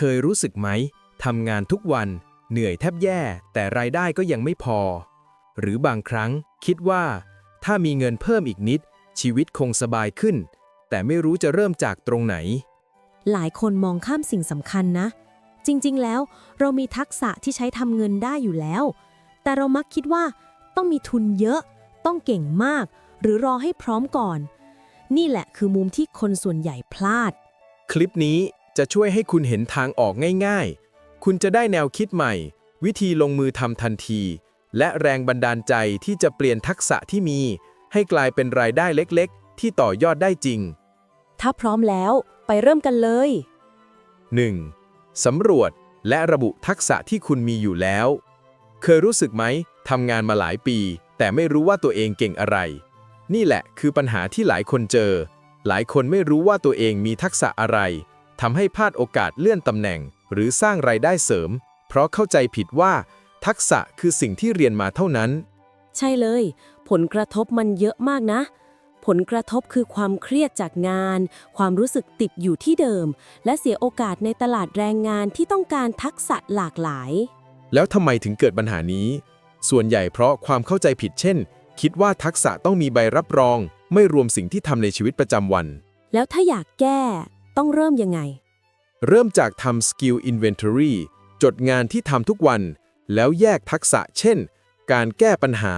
เคยรู้สึกไหมทำงานทุกวัน เหนื่อยแทบแย่ แต่รายได้ก็ยังไม่พอ หรือบางครั้งคิดว่า ถ้ามีเงินเพิ่มอีกนิด ชีวิตคงสบายขึ้น แต่ไม่รู้จะเริ่มจากตรงไหน หลายคนมองข้ามสิ่งสำคัญนะ จริงๆ แล้วเรามีทักษะที่ใช้ทำเงินได้อยู่แล้ว แต่เรามักคิดว่า ต้องมีทุนเยอะ ต้องเก่งมาก หรือรอให้พร้อมก่อน นี่แหละคือมุมที่คนส่วนใหญ่พลาด คลิปนี้ จะช่วยให้คุณเห็นทางออกง่ายๆ คุณจะได้แนวคิดใหม่ วิธีลงมือทำทันที และแรงบันดาลใจที่จะเปลี่ยนทักษะที่มี ให้กลายเป็นรายได้เล็กๆ ที่ต่อยอดได้จริง ถ้าพร้อมแล้วไปเริ่มกันเลย 1. สำรวจและระบุทักษะที่คุณมีอยู่แล้ว เคยรู้สึกไหมทำงานมาหลายปี แต่ไม่รู้ว่าตัวเองเก่งอะไร นี่แหละคือปัญหาที่หลายคนเจอ หลายคนไม่รู้ว่าตัวเองมีทักษะอะไร ทำให้พลาดโอกาสเลื่อนตำแหน่ง หรือสร้างรายได้เสริม เพราะเข้าใจผิดว่า ทักษะคือสิ่งที่เรียนมาเท่านั้น ใช่เลย ผลกระทบมันเยอะมากนะ ผลกระทบคือความเครียดจากงาน ความรู้สึกติดอยู่ที่เดิม และเสียโอกาสในตลาดแรงงานที่ต้องการทักษะหลากหลาย แล้วทำไมถึงเกิดปัญหานี้ ส่วนใหญ่เพราะความเข้าใจผิดเช่น คิดว่าทักษะต้องมีใบรับรอง ไม่รวมสิ่งที่ทำในชีวิตประจำวัน แล้วถ้าอยากแก้ ต้องเริ่มยังไง เริ่มจากทำ Skill Inventory จดงานที่ทำทุกวัน แล้วแยกทักษะ เช่น การแก้ปัญหา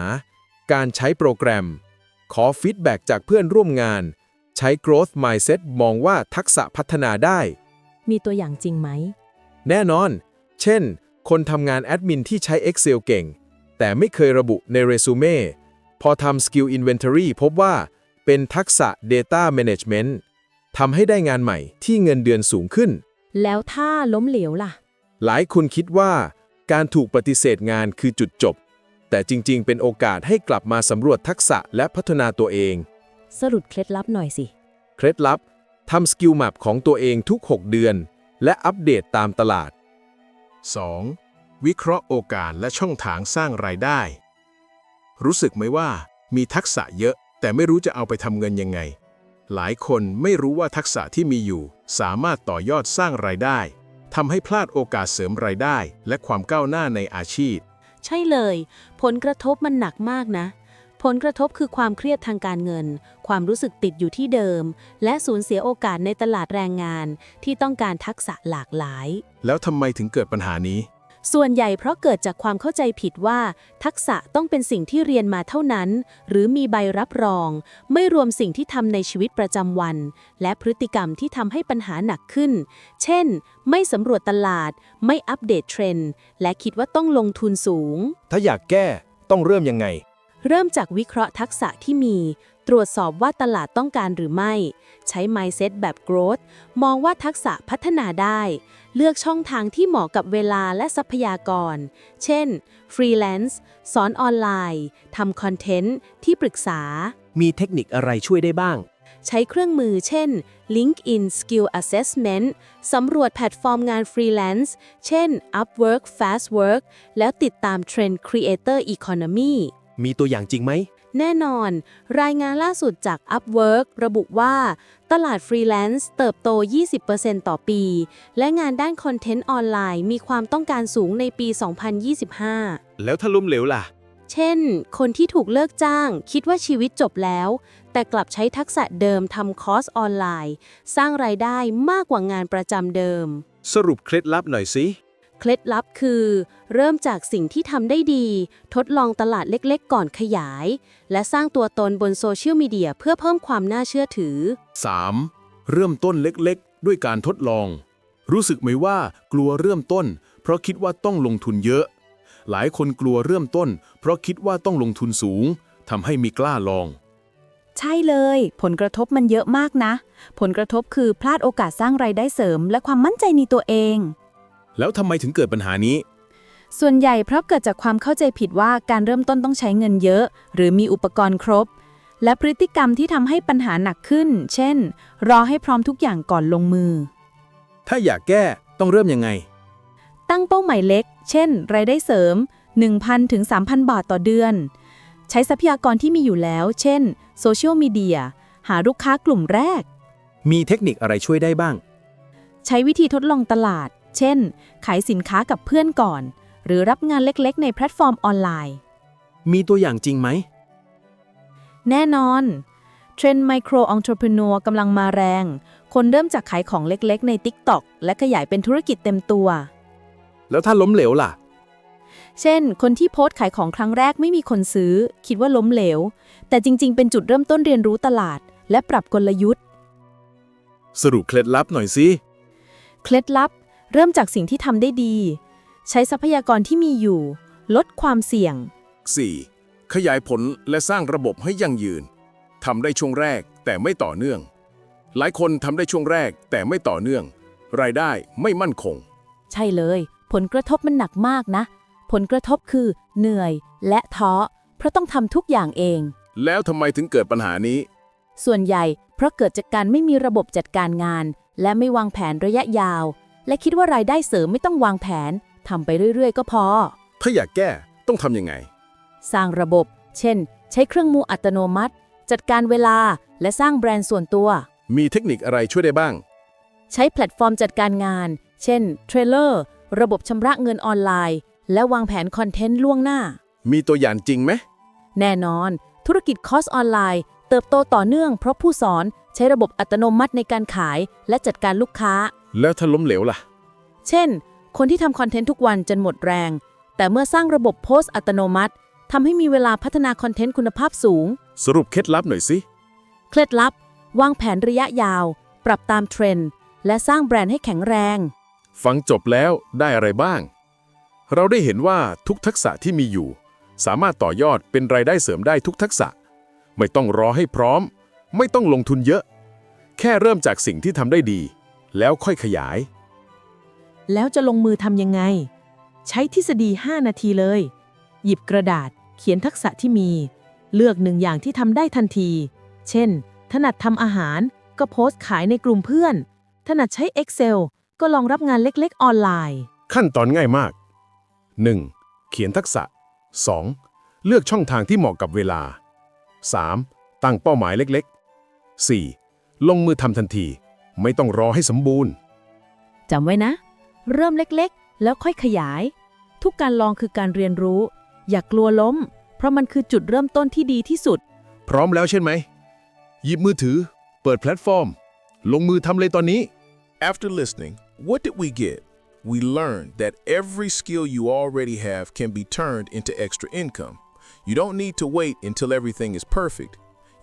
การใช้โปรแกรม ขอฟีดแบ็กจากเพื่อนร่วมงาน ใช้ Growth Mindset มองว่าทักษะพัฒนาได้ มีตัวอย่างจริงไหม แน่นอน เช่น คนทำงานแอดมินที่ใช้ Excel เก่ง แต่ไม่เคยระบุในเรซูเม่พอทำ Skill Inventory พบว่าเป็นทักษะ Data Management ทำให้ได้งานใหม่ที่เงินเดือนสูงขึ้น แล้วถ้าล้มเหลวล่ะ หลายคนคิดว่าการถูกปฏิเสธงานคือจุดจบ แต่จริงๆ เป็นโอกาสให้กลับมาสำรวจทักษะและพัฒนาตัวเอง สรุปเคล็ดลับหน่อยสิ เคล็ดลับทำสกิลแมปของตัวเองทุก 6 เดือน และอัปเดตตามตลาด 2. วิเคราะห์โอกาสและช่องทางสร้างรายได้ รู้สึกไหมว่ามีทักษะเยอะ แต่ไม่รู้จะเอาไปทำเงินยังไง หลายคนไม่รู้ว่าทักษะที่มีอยู่ สามารถต่อยอดสร้างรายได้ทำให้พลาดโอกาสเสริมรายได้ และความก้าวหน้าในอาชีพ ใช่เลย ผลกระทบมันหนักมากนะ ผลกระทบคือความเครียดทางการเงิน ความรู้สึกติดอยู่ที่เดิม และสูญเสียโอกาสในตลาดแรงงานที่ต้องการทักษะหลากหลาย แล้วทำไมถึงเกิดปัญหานี้ ส่วนใหญ่เพราะเกิดจากความเข้าใจผิดว่า ทักษะต้องเป็นสิ่งที่เรียนมาเท่านั้น หรือมีใบรับรอง ไม่รวมสิ่งที่ทำในชีวิตประจำวัน และพฤติกรรมที่ทำให้ปัญหาหนักขึ้น เช่น ไม่สำรวจตลาด ไม่อัปเดตเทรนด์ และคิดว่าต้องลงทุนสูง ถ้าอยากแก้ต้องเริ่มยังไง เริ่มจากวิเคราะห์ทักษะที่มี ตรวจสอบว่าตลาดต้องการหรือไม่ ใช้ mindset แบบ growth มองว่าทักษะพัฒนาได้ เลือกช่องทางที่เหมาะกับเวลาและทรัพยากร เช่น freelance สอนออนไลน์ทำคอนเทนต์ที่ปรึกษา มีเทคนิคอะไรช่วยได้บ้าง ใช้เครื่องมือเช่น LinkedIn Skill Assessment สำรวจแพลตฟอร์มงานฟรีแลนซ์ เช่น Upwork Fastwork แล้วติดตามเทรนด์ Creator Economy มีตัวอย่างจริงไหม แน่นอน รายงานล่าสุดจาก Upwork ระบุว่า ตลาดฟรีแลนซ์เติบโต 20%ต่อปี และงานด้านคอนเทนต์ออนไลน์มีความต้องการสูงในปี 2025 แล้วถ้าล้มเหลวล่ะ เช่น คนที่ถูกเลิกจ้าง คิดว่าชีวิตจบแล้ว แต่กลับใช้ทักษะเดิมทำคอร์สออนไลน์ สร้างรายได้มากกว่างานประจำเดิม สรุปเคล็ดลับหน่อยสิ เคล็ดลับคือ เริ่มจากสิ่งที่ทำได้ดี ทดลองตลาดเล็กๆ ก่อนขยาย และสร้างตัวตนบนโซเชียลมีเดียเพื่อเพิ่มความน่าเชื่อถือ 3. เริ่มต้นเล็กๆ ด้วยการทดลอง รู้สึกไหมว่ากลัวเริ่มต้น เพราะคิดว่าต้องลงทุนเยอะ หลายคนกลัวเริ่มต้น เพราะคิดว่าต้องลงทุนสูงทำให้ไมีกล้าลอง ใช่เลย ผลกระทบมันเยอะมากนะ ผลกระทบคือพลาดโอกาสสร้างไรายได้เสริม และความมั่นใจในตัวเอง แล้วทำไมถึงเกิดปัญหานี้ ส่วนใหญ่เพราะเกิดจากความเข้าใจผิดว่าการเริ่มต้นต้องใช้เงินเยอะ หรือมีอุปกรณ์ครบ และพฤติกรรมที่ทำให้ปัญหาหนักขึ้น เช่น รอให้พร้อมทุกอย่างก่อนลงมือ ถ้าอยากแก้ต้องเริ่มยังไง ตั้งเป้าหมายเล็ก เช่น รายได้เสริม 1,000ถึง3,000 บาทต่อเดือน ใช้ทรัพยากรที่มีอยู่แล้ว เช่นโซเชียลมีเดียหาลูกค้ากลุ่มแรก มีเทคนิคอะไรช่วยได้บ้าง ใช้วิธีทดลองตลาด เช่น ขายสินค้ากับเพื่อนก่อน หรือรับงานเล็กๆ ในแพลตฟอร์มออนไลน์ มีตัวอย่างจริงไหม แน่นอน เทรนด์ไมโครอง t r e p r e n e u r กำลังมาแรง คนเริ่มจากขายของเล็กๆ ใน TikTok และขยายเป็นธุรกิจเต็มตัว แล้วถ้าล้มเหลวล่ะ เช่น คนที่โพสต์ขายของครั้งแรกไม่มีคนซื้อ คิดว่าล้มเหลว แต่จริง ๆ เป็นจุดเริ่มต้นเรียนรู้ตลาด และปรับกลยุทธ์ สรุปเคล็ดลับหน่อยสิ เคล็ดลับ เริ่มจากสิ่งที่ทำได้ดี ใช้ทรัพยากรที่มีอยู่ ลดความเสี่ยง 4. ขยายผลและสร้างระบบให้ยั่งยืนทำได้ช่วงแรกแต่ไม่ต่อเนื่อง หลายคนทำได้ช่วงแรกแต่ไม่ต่อเนื่อง รายได้ไม่มั่นคง ใช่เลย ผลกระทบมันหนักมากนะ ผลกระทบคือ เหนื่อยและท้อเพราะต้องทำทุกอย่างเอง แล้วทำไมถึงเกิดปัญหานี้ ส่วนใหญ่เพราะเกิดจากการไม่มีระบบจัดการงาน และไม่วางแผนระยะยาว และคิดว่ารายได้เสริมไม่ต้องวางแผนทำไปเรื่อยๆ ก็พอ ถ้าอยากแก้ต้องทำยังไง สร้างระบบ เช่น ใช้เครื่องมืออัตโนมัติ จัดการเวลาและสร้างแบรนด์ส่วนตัว มีเทคนิคอะไรช่วยได้บ้าง ใช้แพลตฟอร์มจัดการงาน เช่นเทรลเลอร์ระบบชำระเงินออนไลน์ และวางแผนคอนเทนต์ล่วงหน้า มีตัวอย่างจริงไหม แน่นอน ธุรกิจคอร์สออนไลน์ เติบโตต่อเนื่องเพราะผู้สอนใช้ระบบอัตโนมัติในการขายและจัดการลูกค้า แล้วถ้าล้มเหลวล่ะ เช่น คนที่ทำคอนเทนต์ทุกวันจนหมดแรง แต่เมื่อสร้างระบบโพสต์อัตโนมัติทำให้มีเวลาพัฒนาคอนเทนต์คุณภาพสูง สรุปเคล็ดลับหน่อยสิ เคล็ดลับ วางแผนระยะยาว ปรับตามเทรนด์ และสร้างแบรนด์ให้แข็งแรง ฟังจบแล้วได้อะไรบ้าง เราได้เห็นว่าทุกทักษะที่มีอยู่ สามารถต่อยอดเป็นรายได้เสริมได้ทุกทักษะ ไม่ต้องรอให้พร้อม ไม่ต้องลงทุนเยอะ แค่เริ่มจากสิ่งที่ทำได้ดี แล้วค่อยขยาย แล้วจะลงมือทำยังไง ใช้ทฤษฎี 5 นาทีเลย หยิบกระดาษเขียนทักษะที่มี เลือกหนึ่งอย่างที่ทำได้ทันที เช่น ถนัดทำอาหารก็โพสต์ขายในกลุ่มเพื่อน ถนัดใช้ Excel ก็ลองรับงานเล็กๆ ออนไลน์ ขั้นตอนง่ายมาก 1. เขียนทักษะ 2. เลือกช่องทางที่เหมาะกับเวลา 3. ตั้งเป้าหมายเล็กๆ 4. ลงมือทำทันที ไม่ต้องรอให้สมบูรณ์ จำไว้นะ เริ่มเล็กๆ แล้วค่อยขยาย ทุกการลองคือการเรียนรู้ อย่ากลัวล้ม เพราะมันคือจุดเริ่มต้นที่ดีที่สุด พร้อมแล้วใช่ไหม หยิบมือถือ เปิดแพลตฟอร์ม ลงมือทำเลยตอนนี้ After listening, what did we get? We learned that every skill you already have can be turned into extra income. You don't need to wait until everything is perfect.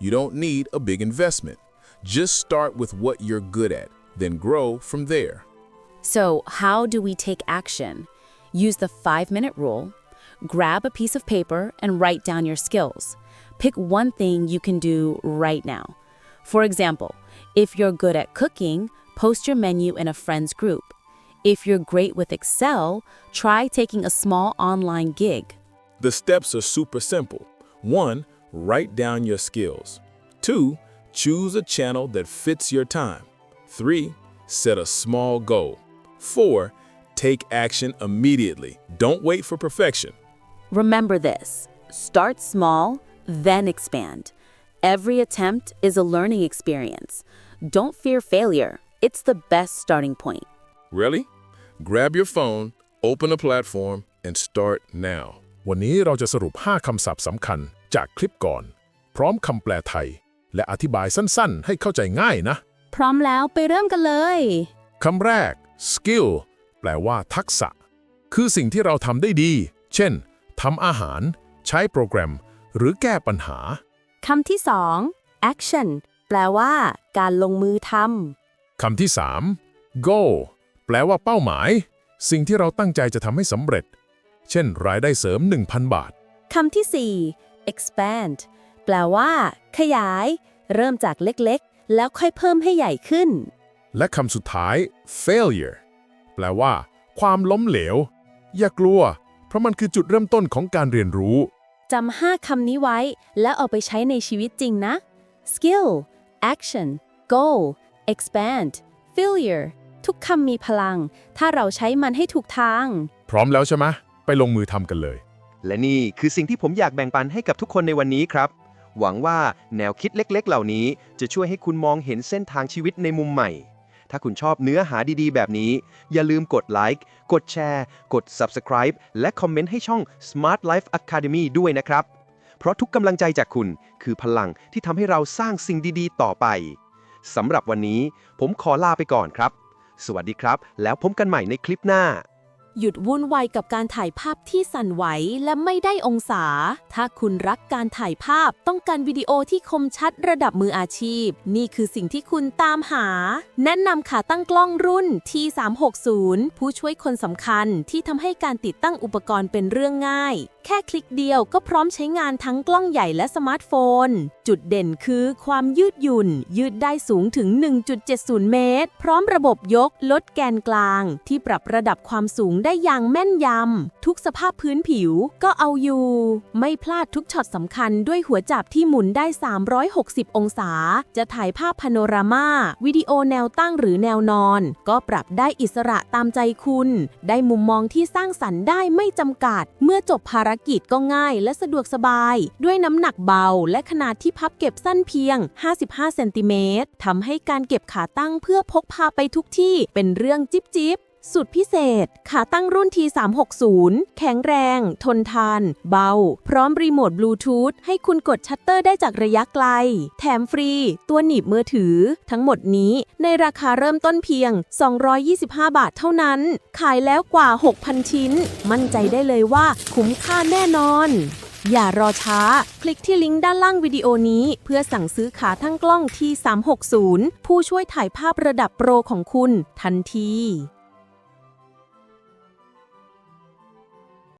You don't need a big investment. Just start with what you're good at, then grow from there. So, how do we take action? Use the five minute rule. Grab a piece of paper and write down your skills. Pick one thing you can do right now. For example, if you're good at cooking, post your menu in a friend's group. If you're great with Excel, try taking a small online gig. The steps are super simple. 1. Write down your skills. 2. Choose a channel that fits your time. 3. Set a small goal. 4. Take action immediately. Don't wait for perfection. Remember this start small, then expand. Every attempt is a learning experience. Don't fear failure, it's the best starting point. Really? Grab your phone, open a platform, and start now. วันนี้เราจะสรุป 5 คำศัพท์สำคัญจากคลิปก่อน พร้อมคำแปลไทย และอธิบายสั้นๆ ให้เข้าใจง่ายนะ พร้อมแล้วไปเริ่มกันเลย คำแรก skill แปลว่าทักษะ คือสิ่งที่เราทำได้ดี เช่นทำอาหาร ใช้โปรแกรม หรือแก้ปัญหา คำที่สอง action แปลว่า การลงมือทคำที่3 goal แปลว่าเป้าหมาย สิ่งที่เราตั้งใจจะทำให้สำเร็จ เช่น รายได้เสริม 1,000 บาทำคำที่สี่ expand แปลว่า ขยาย เริ่มจากเล็กๆ แล้วค่อยเพิ่มให้ใหญ่ขึ้น และคำสุดท้าย failure แปลว่า ความล้มเหลว อย่ากลัว เพราะมันคือจุดเริ่มต้นของการเรียนรู้ จำห้าคำนี้ไว้ แล้วเอาไปใช้ในชีวิตจริงนะ skill action goal expand failure ทุกคำมีพลัง ถ้าเราใช้มันให้ถูกทาง พร้อมแล้วใช่ไหมไปลงมือทำกันเลย และนี่คือสิ่งที่ผมอยากแบ่งปันให้กับทุกคนในวันนี้ครับ หวังว่าแนวคิดเล็กๆ เหล่านี้ จะช่วยให้คุณมองเห็นเส้นทางชีวิตในมุมใหม่ ถ้าคุณชอบเนื้อหาดีๆ แบบนี้ อย่าลืมกดไลค์ กดแชร์ กด Subscribe และคอมเมนต์ให้ช่อง Smart Life Academy ด้วยนะครับ เพราะทุกกำลังใจจากคุณคือพลังที่ทำให้เราสร้างสิ่งดีๆ ต่อไปสำหรับวันนี้ ผมขอลาไปก่อนครับ สวัสดีครับ แล้วพบกันใหม่ในคลิปหน้า หยุดวุ่นวายกับการถ่ายภาพที่สั่นไหวและไม่ได้องศา ถ้าคุณรักการถ่ายภาพต้องการวิดีโอที่คมชัดระดับมืออาชีพ นี่คือสิ่งที่คุณตามหา แนะนำขาตั้งกล้องรุ่น T360 ผู้ช่วยคนสำคัญที่ทำให้การติดตั้งอุปกรณ์เป็นเรื่องง่าย แค่คลิกเดียวก็พร้อมใช้งานทั้งกล้องใหญ่และสมาร์ทโฟน จุดเด่นคือความยืดหยุ่น ยืดได้สูงถึง 1.70 เมตร พร้อมระบบยกลดแกนกลาง ที่ปรับระดับความสูงได้อย่างแม่นยำ ทุกสภาพพื้นผิวก็เอาอยู่ ไม่พลาดทุกช็อตสำคัญด้วยหัวจับที่หมุนได้ 360 องศา จะถ่ายภาพพาโนรามาวิดีโอแนวตั้งหรือแนวนอน ก็ปรับได้อิสระตามใจคุณ ได้มุมมองที่สร้างสรรค์ได้ไม่จำกัด เมื่อจบภารกิจก็ง่ายและสะดวกสบาย ด้วยน้ำหนักเบาและขนาดที่พับเก็บสั้นเพียง 55 เซนติเมตรทำให้การเก็บขาตั้งเพื่อพกพาไปทุกที่เป็นเรื่องจิ๊บจิบ สุดพิเศษ ขาตั้งรุ่น T360 แข็งแรง ทนทาน เบา พร้อมรีโมทบลูทูธให้คุณกดชัตเตอร์ได้จากระยะไกล แถมฟรี ตัวหนีบมือถือ ทั้งหมดนี้ในราคาเริ่มต้นเพียง 225 บาทเท่านั้น ขายแล้วกว่า 6,000 ชิ้น มั่นใจได้เลยว่าคุ้มค่าแน่นอน อย่ารอช้า คลิกที่ลิงก์ด้านล่างวิดีโอนี้ เพื่อสั่งซื้อขาทั้งกล้อง T360 ผู้ช่วยถ่ายภาพระดับโปรของคุณทันที